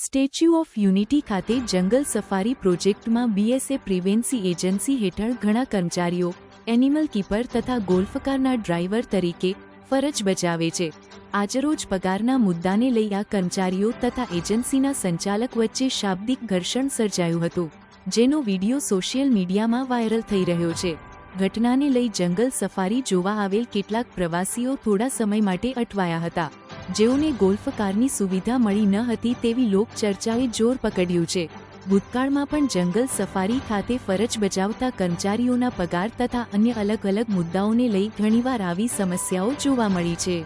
Statue of unity ખાતે જંગલ safari પ્રોજેક્ટમાં બીએસએ પ્રિવેન્સી એજન્સી હેઠળ ઘણા કર્મચારીઓ એનિમલ કીપર તથા ગોલ્ફકારના ડ્રાઈવર તરીકે ફરજ બજાવે છે. આજરોજ પગારના મુદ્દાને લઈ આ કર્મચારીઓ તથા એજન્સીના સંચાલક વચ્ચે શાબ્દિક ઘર્ષણ સર્જાયું હતું, જેનો વીડિયો સોશિયલ મીડિયામાં વાયરલ થઈ રહ્યો છે. ઘટનાને લઈ જંગલ સફારી જોવા આવેલ કેટલાક પ્રવાસીઓ થોડા સમય માટે અટવાયા હતા. જેઓને ગોલ્ફ કારની સુવિધા મળી ન હતી તેવી લોકચર્ચાએ જોર પકડ્યું છે. ભૂતકાળમાં પણ જંગલ સફારી ખાતે ફરજ બજાવતા કર્મચારીઓના પગાર તથા અન્ય અલગ અલગ મુદ્દાઓને લઈ ઘણીવાર આવી સમસ્યાઓ જોવા મળી છે.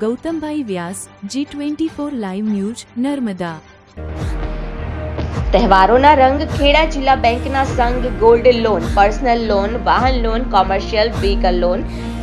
Gautambhai Vyas, G twenty four live news, Narmada. તહેવારોના રંગ ખેડા જિલ્લા બેંકના સંઘ ગોલ્ડ લોન, પર્સનલ લોન, વાહન loan, commercial, vehicle loan